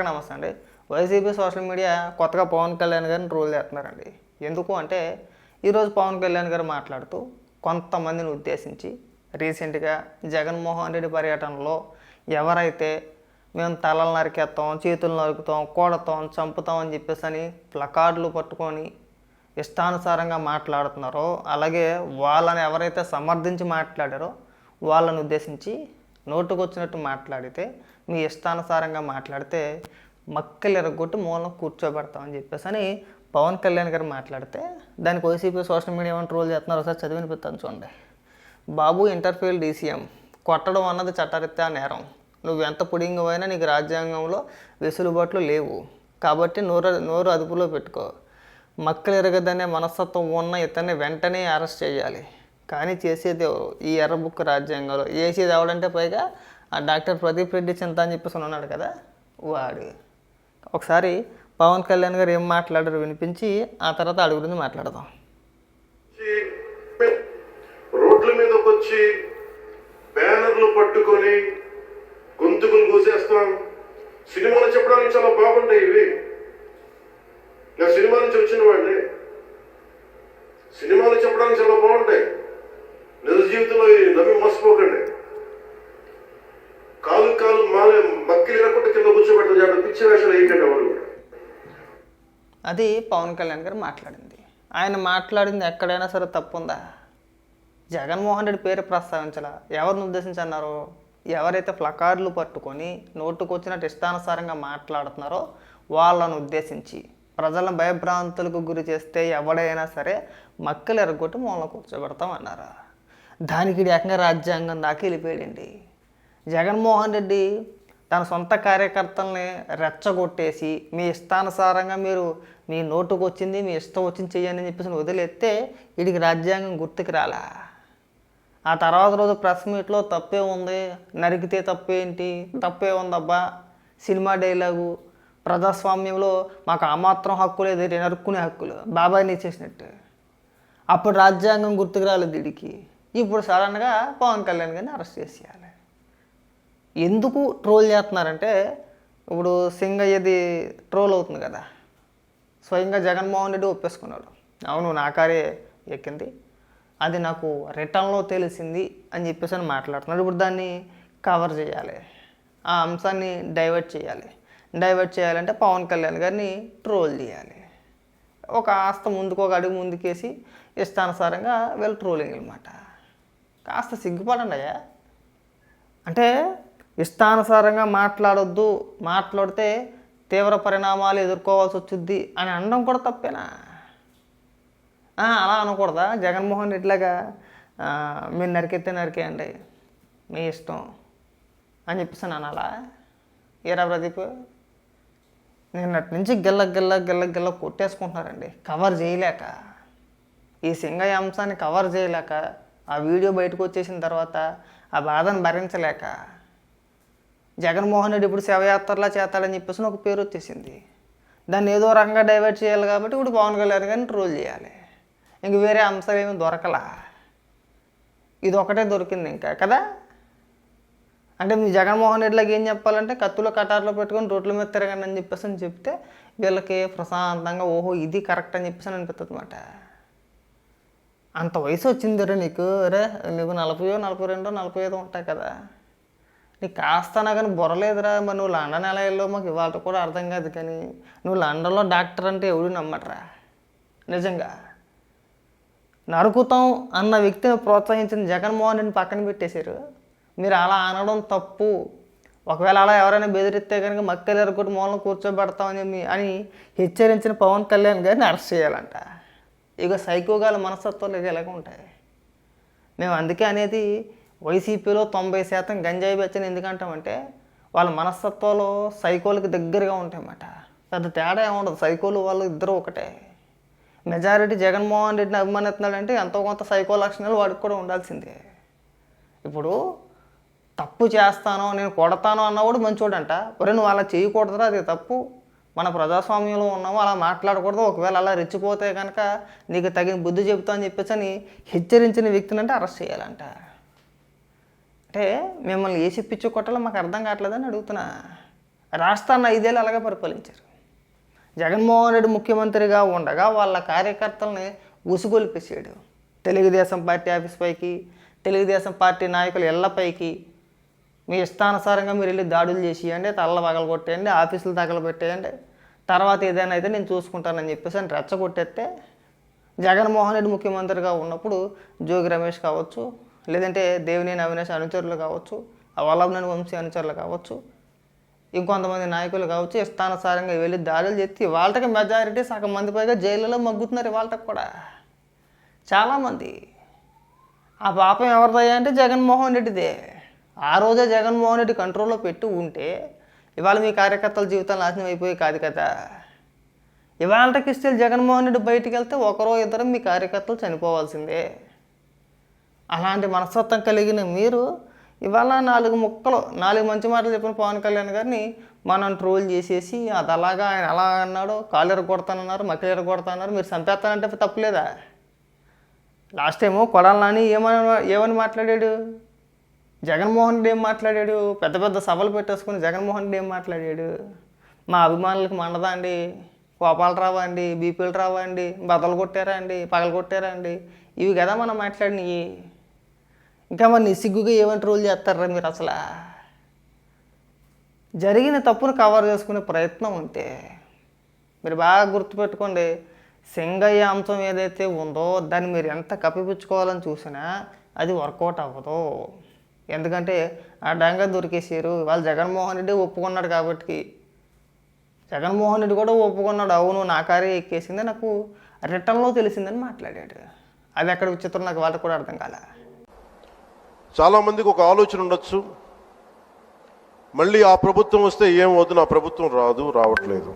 నమస్తే అండి. YCP social media కొత్తగా పవన్ కళ్యాణ్ గారిని ట్రోల్ చేస్తున్నారండి. ఎందుకు అంటే ఈరోజు పవన్ కళ్యాణ్ గారు మాట్లాడుతూ కొంతమందిని ఉద్దేశించి రీసెంట్గా జగన్మోహన్ రెడ్డి పర్యటనలో ఎవరైతే మేము తలలు నరికేస్తాం చేతులు నరుకుతాం కొడతాం చంపుతాం అని చెప్పేసి అని ప్లకార్డులు పట్టుకొని ఇష్టానుసారంగా మాట్లాడుతున్నారో అలాగే వాళ్ళని ఎవరైతే సమర్థించి మాట్లాడారో వాళ్ళని ఉద్దేశించి నోటుకొచ్చినట్టు మాట్లాడితే మీ ఇష్టానుసారంగా మాట్లాడితే మక్కలు ఎరగొట్టి మూలం కూర్చోబెడతామని చెప్పేసి అని పవన్ కళ్యాణ్ గారు మాట్లాడితే దానికి వైసీపీ సోషల్ మీడియా ఏమైనా ట్రోల్ చేస్తున్నారు ఒకసారి చదివినిపిస్తాను చూడండి. బాబు ఇంటర్ఫీల్ డీసీఎం. కొట్టడం అన్నది చట్టరీత్యా నేరం. నువ్వు ఎంత పుడింగమైనా నీకు రాజ్యాంగంలో వెసులుబాట్లు లేవు. కాబట్టి నోరు నోరు అదుపులో పెట్టుకో. మక్కలు ఎరగదనే మనస్తత్వం ఉన్న ఇతన్ని వెంటనే అరెస్ట్ చేయాలి. కానీ చేసేది ఎవరు? ఈ ఎర్రబుక్ రాజ్యాంగంలో చేసేది ఎవడంటే పైగా ఆ డాక్టర్ ప్రదీప్ రెడ్డి చింత అని చెప్పేసి ఉన్నాడు కదా? వాడు. ఒకసారి పవన్ కళ్యాణ్ గారు ఏం మాట్లాడారు వినిపించి ఆ తర్వాత అడుగు గురించి మాట్లాడదాం. రోడ్ల మీదకి వచ్చి బ్యానర్లు పట్టుకొని గొంతుకులు కూసేస్తాం సినిమాలు చెప్పడానికి చాలా బాగుంటాయి ఇవి. నా సినిమా నుంచి వచ్చిన వాడిని. సినిమాలు చెప్పడానికి చాలా బాగుంటాయి. నిజ జీవితంలో నమ్మి మోసపోకండి కాలు కాలు మాలే మక్కిలి కింద కూర్చోబెట్టడం జాగ్రత్త పిచ్చి వేషాలు ఏంటంటే ఎవరు కూడా. అది పవన్ కళ్యాణ్ గారు మాట్లాడింది. ఆయన మాట్లాడింది ఎక్కడైనా సరే తప్పు ఉందా జగన్మోహన్ రెడ్డి పేరు ప్రస్తావించాల? ఎవరిని ఉద్దేశించి అన్నారు ఎవరైతే ప్లకార్డులు పట్టుకొని నోటుకొచ్చినట్టు ఇష్టానుసారంగా మాట్లాడుతున్నారో వాళ్ళను ఉద్దేశించి ప్రజలను భయభ్రాంతులకు గురి చేస్తే ఎవడైనా సరే మక్కలు ఎరగొట్టి మూలన కూర్చోబెడతాం అన్నారు దానికి ఏకంగా రాజ్యాంగం దాకా వెళ్ళిపోయాడండి. జగన్మోహన్ రెడ్డి తన సొంత కార్యకర్తల్ని రెచ్చగొట్టేసి మీ ఇష్టానుసారంగా మీరు మీ నోటుకు వచ్చింది మీ ఇష్టం వచ్చింది చేయండి అని చెప్పేసి వదిలేస్తే వీడికి రాజ్యాంగం గుర్తుకు రాలా? ఆ తర్వాత రోజు ప్రెస్ మీట్లో తప్పే ఉంది నరికితే తప్పేంటి తప్పే ఉందబ్బా సినిమా డైలాగు ప్రజాస్వామ్యంలో మాకు ఆ మాత్రం హక్కు లేదు నరుక్కునే హక్కులు బాబాయ్ని ఇచ్చేసినట్టు అప్పుడు రాజ్యాంగం గుర్తుకు రాలేదు వీడికి ఇప్పుడు సడన్గా పవన్ కళ్యాణ్ గారిని అరెస్ట్ చేసేయాలి. ఎందుకు ట్రోల్ చేస్తున్నారంటే ఇప్పుడు సింగయ్యది ట్రోల్ అవుతుంది కదా. స్వయంగా జగన్మోహన్ రెడ్డి ఒప్పేసుకున్నాడు. అవును నా కారే ఎక్కింది. అది నాకు రిటర్న్లో తెలిసింది అని చెప్పేసి అని మాట్లాడుతున్నాడు. ఇప్పుడు దాన్ని కవర్ చేయాలి. ఆ అంశాన్ని డైవర్ట్ చేయాలి. డైవర్ట్ చేయాలంటే పవన్ కళ్యాణ్ గారిని ట్రోల్ చేయాలి. ఒక ఆస్త ముందుకు ఒక అడుగు ముందుకేసి ఇష్టానుసారంగా వీళ్ళు ట్రోలింగ్ అనమాట కాస్త సిగ్గుపడండి అయ్యా. అంటే ఇష్టానుసారంగా మాట్లాడొద్దు మాట్లాడితే తీవ్ర పరిణామాలు ఎదుర్కోవాల్సి వచ్చింది అని అనడం కూడా తప్పేనా? అలా అనకూడదా? జగన్మోహన్ రెడ్డిలాగా మీరు నరికెత్తే నరికేయండి మీ ఇష్టం అని చెప్పేసి అని అలా ఏరా ప్రదీప్ నిన్నటి నుంచి గిల్ల గిల్ల గిల్ల గిల్ల కొట్టేసుకుంటున్నారండి. కవర్ చేయలేక ఈ సింగయ్య అంశాన్ని కవర్ చేయలేక ఆ వీడియో బయటకు వచ్చేసిన తర్వాత ఆ బాధను భరించలేక జగన్మోహన్ రెడ్డి ఇప్పుడు శవయాత్రలా చేస్తాడని చెప్పేసి ఒక పేరు వచ్చేసింది. దాన్ని ఏదో రకంగా డైవర్ట్ చేయాలి కాబట్టి ఇప్పుడు పవన్ కళ్యాణ్ గారిని ట్రోల్ చేయాలి. ఇంక వేరే అంశాలు ఏమీ దొరకలా. ఇది ఒకటే దొరికింది ఇంకా కదా? అంటే మీ జగన్మోహన్ రెడ్డికి ఏం చెప్పాలంటే కత్తులో కటార్లో పెట్టుకొని రోడ్ల మీద తిరగండి అని చెప్పేసి అని చెప్తే వీళ్ళకి ప్రశాంతంగా ఓహో ఇది కరెక్ట్ అని చెప్పేసి అని అనిపిస్తుంది అనమాట అంత వయసు వచ్చింది రే నీకు. రే నీకు నలభైయో నలభై రెండో నలభై ఐదో ఉంటాయి కదా. నీకు కాస్త కానీ బుర్రలేదురా మరి నువ్వు లండన్ ఎలా వెళ్ళో మాకు ఇవాళ కూడా అర్థం కాదు కానీ నువ్వు లండన్లో డాక్టర్ అంటే ఎవడు నమ్మట్రా? నిజంగా. నరుకుతాం అన్న వ్యక్తిని ప్రోత్సహించిన జగన్మోహన్ రెడ్డిని పక్కన పెట్టేశారు. మీరు అలా అనడం తప్పు. ఒకవేళ అలా ఎవరైనా బెదిరిస్తే కనుక మక్కలు ఎరగొట్టి మూలం కూర్చోబెడతామని అని హెచ్చరించిన పవన్ కళ్యాణ్ గారిని అరెస్ట్ చేయాలంట. ఇక సైకోగాల మనస్తత్వాలు ఇక ఇలాగ ఉంటాయి. మేము అందుకే అనేది వైసీపీలో తొంభై శాతం గంజాయి బెచ్చని ఎందుకంటామంటే వాళ్ళ మనస్తత్వాలు సైకోలకి దగ్గరగా ఉంటాయన్నమాట. పెద్ద తేడా ఏముండదు సైకోలు వాళ్ళు ఇద్దరు ఒకటే. మెజారిటీ జగన్మోహన్ రెడ్డిని అభిమానిస్తున్నాడంటే ఎంతో కొంత సైకో లక్షణాలు వాడికి కూడా ఉండాల్సిందే. ఇప్పుడు తప్పు చేస్తాను నేను కొడతాను అన్నవాడు మంచోడంట. ఒరే నువ్వు అలా చేయకూడదురా అది తప్పు. మన ప్రజాస్వామ్యంలో ఉన్నాము అలా మాట్లాడకూడదు. ఒకవేళ అలా రెచ్చిపోతే కనుక నీకు తగిన బుద్ధి చెబుతా అని చెప్పేసి అని హెచ్చరించిన వ్యక్తిని అంటే అరెస్ట్ చేయాలంట. అంటే మిమ్మల్ని ఏ చెప్పించు కొట్టాలో మాకు అర్థం కావట్లేదని అడుగుతున్నా. రాష్ట్రాన్ని ఐదేళ్ళు అలాగే పరిపాలించారు. జగన్మోహన్ రెడ్డి ముఖ్యమంత్రిగా ఉండగా వాళ్ళ కార్యకర్తల్ని ఉసుగొల్పేసాడు తెలుగుదేశం పార్టీ ఆఫీస్ పైకి తెలుగుదేశం పార్టీ నాయకుల ఇళ్ళపైకి మీ ఇష్టానుసారంగా మీరు వెళ్ళి దాడులు చేసేయండి తల్ల పగల కొట్టేయండి ఆఫీసులు తగలబెట్టేయండి. తర్వాత ఏదైనా అయితే నేను చూసుకుంటానని చెప్పేసి అని రెచ్చగొట్టేస్తే జగన్మోహన్ రెడ్డి ముఖ్యమంత్రిగా ఉన్నప్పుడు జోగి రమేష్ కావచ్చు లేదంటే దేవినేని అవినాష్ అనుచరులు కావచ్చు ఆ వల్లభనేని వంశీ అనుచరులు కావచ్చు ఇంకొంతమంది నాయకులు కావచ్చు ఇష్టానుసారంగా వెళ్ళి దాడులు చేసి వాళ్ళకి మెజారిటీ సగం మంది పైగా జైలులో మగ్గుతున్నారు వాళ్ళకి కూడా. చాలామంది ఆ పాపం ఎవరిదయ్యా అంటే జగన్మోహన్ రెడ్డిదే. ఆ రోజే జగన్మోహన్ రెడ్డి కంట్రోల్లో పెట్టి ఉంటే ఇవాళ మీ కార్యకర్తల జీవితాలు నాశనం అయిపోయి కాదు కదా. ఇవాళకి ఇస్తే జగన్మోహన్ రెడ్డి బయటికి వెళ్తే ఒకరో ఇద్దరు మీ కార్యకర్తలు చనిపోవాల్సిందే. అలాంటి మనస్తత్వం కలిగిన మీరు ఇవాళ నాలుగు ముక్కలు నాలుగు మంచి మాటలు చెప్పిన పవన్ కళ్యాణ్ గారిని మనం ట్రోల్ చేసేసి అది అలాగా ఆయన అలా అన్నాడు కాలు ఎరగొడతానన్నారు మక్కలు ఎరగొడతానన్నారు మీరు చంపేస్తానంటే తప్పులేదా? లాస్ట్ టైము కొడాలని ఏమని ఏమని మాట్లాడాడు? జగన్మోహన్ రెడ్డి ఏం మాట్లాడాడు? పెద్ద పెద్ద సభలు పెట్టేసుకుని జగన్మోహన్ రెడ్డి ఏం మాట్లాడాడు? మా అభిమానులకు మండదా అండి? కోపాలు రావా అండి? బీపీలు రావా అండి? బదలు కొట్టారా అండి? పగలు కొట్టారా అండి? ఇవి కదా మనం మాట్లాడినవి ఇంకా మన సిగ్గుగా ఏమంటే ట్రోల్ చేస్తారా మీరు అసలు? జరిగిన తప్పును కవర్ చేసుకునే ప్రయత్నం ఉంటే మీరు బాగా గుర్తుపెట్టుకోండి. సింగయ్య అంశం ఏదైతే ఉందో దాన్ని మీరు ఎంత కప్పిపుచ్చుకోవాలని చూసినా అది వర్కౌట్ అవ్వదు. ఎందుకంటే అడ్డంగా దొరికేసారు వాళ్ళు జగన్మోహన్ రెడ్డి ఒప్పుకున్నాడు కాబట్టి. జగన్మోహన్ రెడ్డి కూడా ఒప్పుకున్నాడు. అవును నా కారే ఎక్కేసింది. నాకు రిటర్న్లో తెలిసిందని మాట్లాడాడు. అది ఎక్కడ విచిత్రం నాకు వాళ్ళకి కూడా అర్థం కాలే. చాలామందికి ఒక ఆలోచన ఉండొచ్చు. మళ్ళీ ఆ ప్రభుత్వం వస్తే ఏం వద్దు నా ప్రభుత్వం రాదు రావట్లేదు.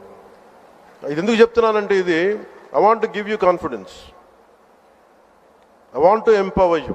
ఇది ఎందుకు చెప్తున్నానంటే ఇది I want give you confidence I want to empower you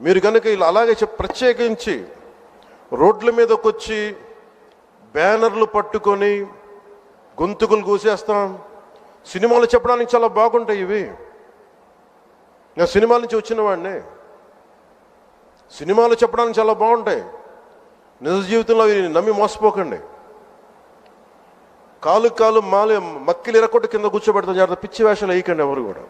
మీరు కనుక ఇలా అలాగే చెప్ ప్రత్యేకించి రోడ్ల మీదకి వచ్చి బ్యానర్లు పట్టుకొని గొంతుకులు కూసేస్తాం సినిమాలు చెప్పడానికి చాలా బాగుంటాయి ఇవి. నేను సినిమాల నుంచి వచ్చిన వాడిని. సినిమాలు చెప్పడానికి చాలా బాగుంటాయి. నిజ జీవితంలో అవి నమ్మి మోసపోకండి. కాలు కాలు మాలి మక్కిలు ఎరకొట్టు కింద కూర్చోబెడతాం జాగ్రత్త పిచ్చి వేషాలు వేయకండి ఎవరు కూడా.